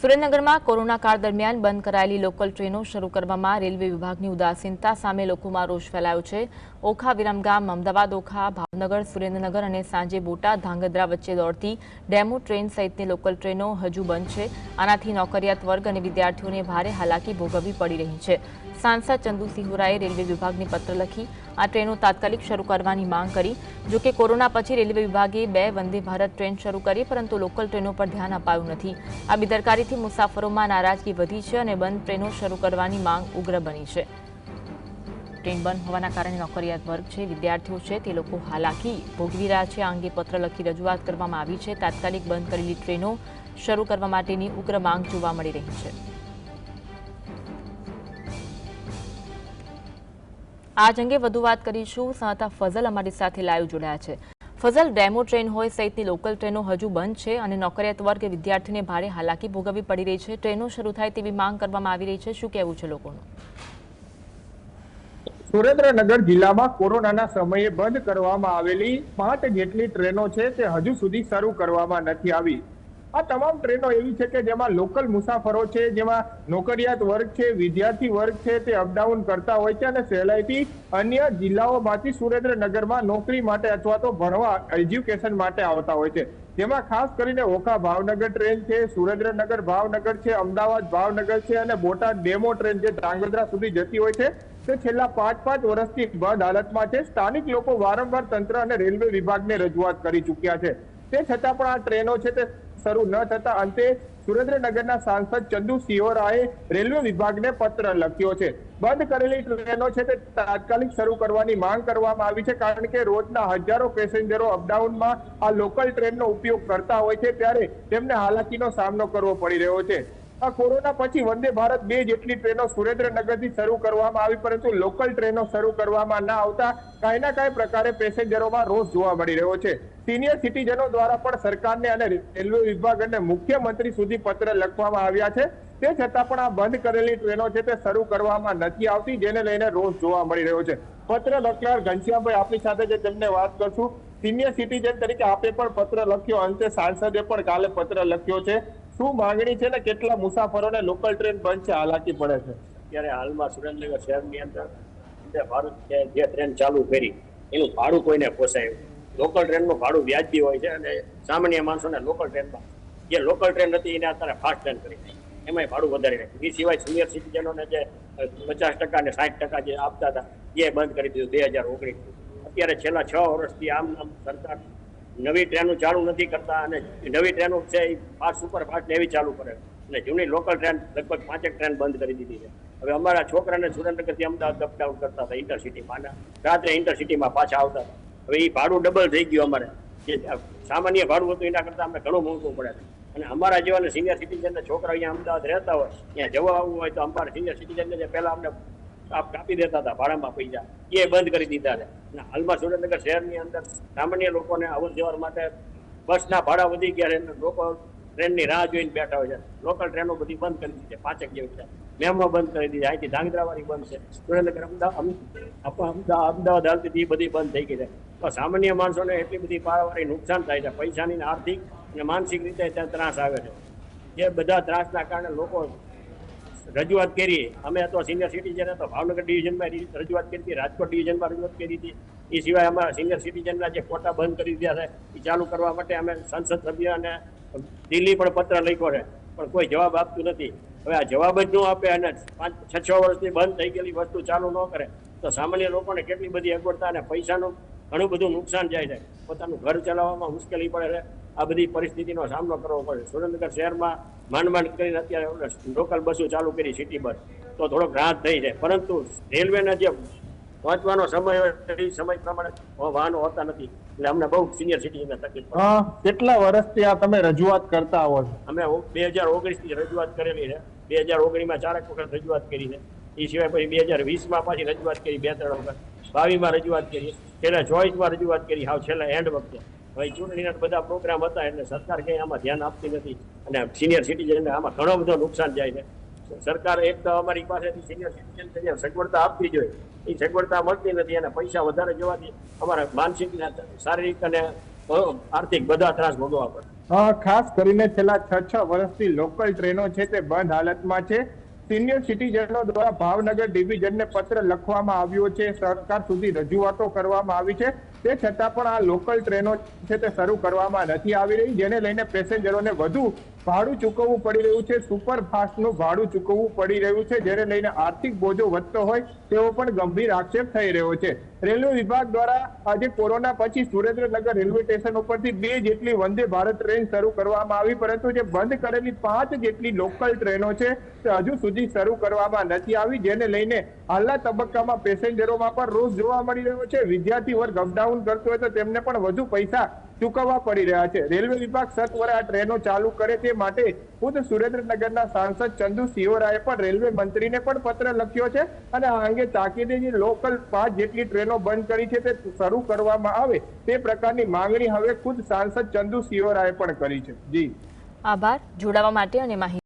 સુરેન્દ્રનગરમાં કોરોના કાળ દરમિયાન બંધ કરાયેલી લોકલ ટ્રેનો શરૂ કરવામાં રેલવે વિભાગની ઉદાસીનતા સામે લોકોમાં રોષ ફેલાયો છે. ઓખા વિરમગામ અમદાવાદ ઓખા, ભાવનગર, સુરેન્દ્રનગર અને સાંજે બોટાદ ધાંગધ્રા વચ્ચે દોડતી ડેમો ટ્રેન સહિતની લોકલ ટ્રેનો હજુ બંધ છે. આનાથી નોકરિયાત વર્ગ અને વિદ્યાર્થીઓને ભારે હાલાકી ભોગવવી પડી રહી છે. સાંસદ ચંદુ સિંહુરાએ રેલવે વિભાગને પત્ર લખી આ ટ્રેનો તાત્કાલિક શરૂ કરવાની માંગ કરી. જો કે કોરોના પછી રેલવે વિભાગે બે વંદે ભારત ટ્રેન શરૂ કરી, પરંતુ લોકલ ટ્રેનો પર ધ્યાન અપાયું નથી. આ બેદરકારીથી મુસાફરોમાં નારાજગી વધી છે અને બંધ ટ્રેનો શરૂ કરવાની માંગ ઉગ્ર બની છે. ટ્રેન બંધ હોવાના કારણે નોકરિયાત વર્ગ છે, વિદ્યાર્થીઓ છે, તે લોકો હાલાકી ભોગવી રહ્યા છે. આ અંગે પત્ર લખી રજૂઆત કરવામાં આવી છે. તાત્કાલિક બંધ કરેલી ટ્રેનો શરૂ કરવા માટેની ઉગ્ર માંગ જોવા મળી રહી છે. આજ અંગે વધુ વાત કરીશું. સાંતા ફઝલ અમારી સાથે લાઈવ જોડાયા છે. ફઝલ ડેમો ટ્રેન હોય સહિતની લોકલ ટ્રેનો હજુ બંધ છે અને નોકરિયાત વર્ગ વિદ્યાર્થીઓને ભારે હાલાકી ભોગવવી પડી રહી છે. ટ્રેનો શરૂ થાય તેવી માંગ કરવામાં આવી રહી છે. શું કહેવું છે લોકોનું? સુરેન્દ્રનગર જિલ્લામાં કોરોનાના સમયે બંધ કરવામાં આવેલી પાંચ જેટલી ટ્રેનો છે તે હજુ સુધી શરૂ કરવામાં નથી આવી. આ તમામ ટ્રેનો એવી છે કે જેમાં લોકલ મુસાફરો છે, જેમાં નોકરિયાત વર્ગ છે, વિદ્યાર્થી વર્ગ છે, તે અપડાઉન કરતા હોય છે અને સહેલાઈથી અન્ય જિલ્લાઓમાંથી સુરેન્દ્રનગરમાં નોકરી માટે અથવા તો ભણવા, એજ્યુકેશન માટે આવતા હોય છે. જેમાં ખાસ કરીને ઓખા ભાવનગર ટ્રેન છે, સુરેન્દ્રનગર ભાવનગર છે, અમદાવાદ ભાવનગર છે અને બોટાદ ડેમો ટ્રેન જે ધ્રાંગધ્રા સુધી જતી હોય છે, તે છેલ્લા પાંચ પાંચ વર્ષથી બંધ હાલતમાં છે. સ્થાનિક લોકો વારંવાર તંત્ર અને રેલવે વિભાગને રજૂઆત કરી ચૂક્યા છે. તે છતાં પણ આ ટ્રેનો છે તે શરૂ ન થતા અંતે સુરેન્દ્રનગરના સાંસદ ચંદુ સિયોરાએ રેલવે વિભાગને પત્ર લખ્યો છે. બંધ કરેલી ટ્રેનો છે તે તાત્કાલિક શરૂ કરવાની માંગ કરવામાં આવી છે કારણ કે રોજના હજારો પેસેન્જરો અપડાઉનમાં આ લોકલ ટ્રેનનો ઉપયોગ કરતા હોય છે ત્યારે તેમને હાલાકીનો સામનો કરવો પડી રહ્યો છે. આ કોરોના પછી વંદે ભારત બે જેટલી ટ્રેનો સુરેન્દ્રનગરથી શરૂ કરવામાં આવી, પરંતુ લોકલ ટ્રેનો શરૂ કરવામાં ના આવતા કાંઈ ના કાંઈ પ્રકારે પેસેન્જરોમાં રોષ જોવા મળી રહ્યો છે. સિનિયર સિટીઝનો દ્વારા પણ સરકારને અને રેલવે વિભાગ અને મુખ્યમંત્રી સુધી પત્ર લખવામાં આવ્યા છે. તે છતાં પણ આ બંધ કરેલી ટ્રેનો છે તે શરૂ કરવામાં નથી આવતી, જેને લઈને રોષ જોવા મળી રહ્યો છે. પત્ર લખનાર ઘનશ્યામભાઈ આપણી સાથે જે તેમને વાત કરશું. સિનિયર સિટીઝન તરીકે આપે પણ પત્ર લખ્યો, અંતે સાંસદે પણ કાલે પત્ર લખ્યો છે. શું માંગણી છે ને કેટલા મુસાફરોને લોકલ ટ્રેન બંધ છે? હાલાકી પડે છે. અત્યારે હાલમાં સુરેન્દ્રનગર શહેરની અંદર વંદે ભારત જે જે ટ્રેન ચાલુ કરી, એનું ભાડું કોઈને પોસાય? લોકલ ટ્રેનનું ભાડું વ્યાજબી હોય છે અને સામાન્ય માણસોને લોકલ ટ્રેનમાં, જે લોકલ ટ્રેન હતી એને અત્યારે ફાસ્ટ ટ્રેન કરી. એમાંય ભાડું વધારી નાખ્યું. એ સિવાય સિનિયર સિટીઝનોને જે પચાસ ટકા ને સાઠ ટકા જે આપતા હતા, એ બંધ કરી દીધું, બે હજાર ઓગણીસ અત્યારે છેલ્લા છ વર્ષથી આમ આમ સરકાર નવી ટ્રેનો ચાલુ નથી કરતા અને નવી ટ્રેનો છે એ ફાસ્ટ, સુપર ફાસ્ટ એવી ચાલુ કરે. અને જૂની લોકલ ટ્રેન લગભગ પાંચેક ટ્રેન બંધ કરી દીધી છે. હવે અમારા છોકરાને સુરેન્દ્રનગરથી અમદાવાદ અપડાઉન કરતા હતા ઇન્ટરસિટીમાં રાત્રે ઇન્ટરસિટીમાં પાછા આવતા હતા. હવે એ ભાડું ડબલ થઈ ગયું અમારે. જે સામાન્ય ભાડું હતું એના કરતાં અમને ઘણું મોંઘું પડે અને અમારા જેવા સિનિયર સિટીઝનના છોકરા અહીંયા અમદાવાદ રહેતા હોય, ત્યાં જવા આવવું હોય તો અમારા સિનિયર સિટીઝનને પહેલા અમને કાપી દેતા હતા, ભાડામાં પૈસા. એ બંધ કરી દીધા છે. અને હાલમાં સુરેન્દ્રનગર શહેરની અંદર સામાન્ય લોકોને અવર જવર માટે બસના ભાડા વધી ગયા છે લોકો ટ્રેનની રાહ જોઈને બેઠા હોય છે. લોકલ ટ્રેનો બધી બંધ કરી દીધી છે, પાંચેક જેવી છે. મેમો બંધ કરી દીધી અહીંથી ધાંગધ્રાવાળી બંધ છે. સુરેન્દ્રનગર અમદાવાદ અમદાવાદ હાલતી એ બધી બંધ થઈ ગઈ છે. તો સામાન્ય માણસોને એટલી બધી પારાવાળી નુકસાન થાય છે. પૈસાની આર્થિક અને માનસિક રીતે ત્યાં ત્રાસ આવે છે. જે બધા ત્રાસના કારણે લોકો રજૂઆત કરી. અમે તો સિનિયર સિટીઝન તો ભાવનગર ડિવિઝનમાં રજૂઆત કરી હતી. રાજકોટ ડિવિઝનમાં રજૂઆત કરી હતી. એ સિવાય અમારા સિનિયર સિટીઝનના જે કોટા બંધ કરી દીધા છે, એ ચાલુ કરવા માટે અમે સંસદ સભ્ય અને દિલ્હી પણ પત્ર લખ્યો છે. પણ કોઈ જવાબ આપતું નથી. હવે આ જવાબ જ ન આપે અને પાંચ, છ છ વર્ષથી બંધ થઈ ગયેલી વસ્તુ ચાલુ ન કરે, તો સામાન્ય લોકોને કેટલી બધી અગવડતા અને પૈસાનું ઘણું બધું નુકસાન જાય છે. પોતાનું ઘર ચલાવવામાં મુશ્કેલી પડે છે. આ બધી પરિસ્થિતિનો સામનો કરવો પડે. સુરેન્દ્રનગર શહેરમાં માંડ માંડ કરીને અત્યારે લોકલ બસો ચાલુ કરી સિટી બસ. તો થોડોક રાહત થઈ છે પરંતુ રેલવેના જે પહોંચવાનો સમય હોય એ સમય પ્રમાણે વાહનો હોતા નથી. એટલે અમને બહુ સિનિયર સિટીઝનને તકલીફ કેટલા વર્ષથી આ તમે રજૂઆત કરતા આવો છો? અમે બે હજાર ઓગણીસથી રજૂઆત કરેલી છે. બે હજાર ઓગણીસમાં ચારેક વખત રજૂઆત કરી છે. એ સિવાય પછી બે હજાર વીસમાં પાછી રજૂઆત કરી બે ત્રણ વખત. બાવીસમાં રજૂઆત કરી. છેલ્લા ચોવીસમાં રજૂઆત કરી હાવ છેલ્લા એન્ડ વખતે. હવે ચૂંટણીના બધા પ્રોગ્રામ હતા, એટલે સરકાર કંઈ આમાં ધ્યાન આપતી નથી. અને સિનિયર સિટીઝનને આમાં ઘણો બધો નુકસાન જાય છે. સરકાર એક તો અમારી પાસેથી સિનિયર સિટીઝન જે સગવડતા આપવી જોઈએ. એ સગવડતા મળતી નથી અને પૈસા વધારે જોવાથી અમારા માનસિક શારીરિક અને આર્થિક બધા ત્રાસ ભોગવવા પડે. ખાસ કરીને છેલ્લા છ છ વર્ષથી લોકલ ટ્રેનો છે તે બંધ હાલતમાં છે. સિનિયર સિટીઝનો દ્વારા ભાવનગર ડિવિઝનને પત્ર લખવામાં આવ્યો છે. સરકાર સુધી રજૂઆતો કરવામાં આવી છે. તે છતાં પણ આ લોકલ ટ્રેનો છે તે શરૂ કરવામાં નથી આવી રહી, જેને લઈને પેસેન્જરોને વધુ ભાડું ચૂકવવું પડી રહ્યું છે. સુપર ફાસ્ટનું ભાડું ચૂકવવું પડી રહ્યું છે. જેને લઈને આર્થિક બોજો વધતો હોય તેવો પણ ગંભીર આક્ષેપ થઈ રહ્યો છે. રેલવે વિભાગ દ્વારા આજે કોરોના પછી સુરેન્દ્રનગર રેલવે સ્ટેશન ઉપરથી બે જેટલી વંદે ભારત ટ્રેન શરૂ કરવામાં આવી, પરંતુ જે બંધ કરેલી પાંચ જેટલી લોકલ ટ્રેનો છે, તે હજુ સુધી શરૂ કરવામાં નથી આવી, જેને લઈને હાલના તબક્કામાં પેસેન્જરોમાં પણ રોષ જોવા મળી રહ્યો છે. વિદ્યાર્થી વર્ગ અપડાઉન કરતો હોય તો તેમને પણ વધુ પૈસા ચૂકવવા પડી રહ્યા છે. રેલવે વિભાગ સત્વરે આ ટ્રેનો ચાલુ કરે તે માટે ખુદ સુરેન્દ્રનગરના સાંસદ ચંદુ સિયોરાએ પણ રેલવે મંત્રીને પણ પત્ર લખ્યો છે અને આ અંગે તાકીદે લોકલ પાંચ જેટલી ટ્રેનો બંધ કરી છે તે શરૂ કરવામાં આવે તે પ્રકારની માંગણી હવે ખુદ સાંસદ ચંદુ સિયોરાએ પણ કરી છે. જી. આભાર. જોડાવા માટે અને માહિતી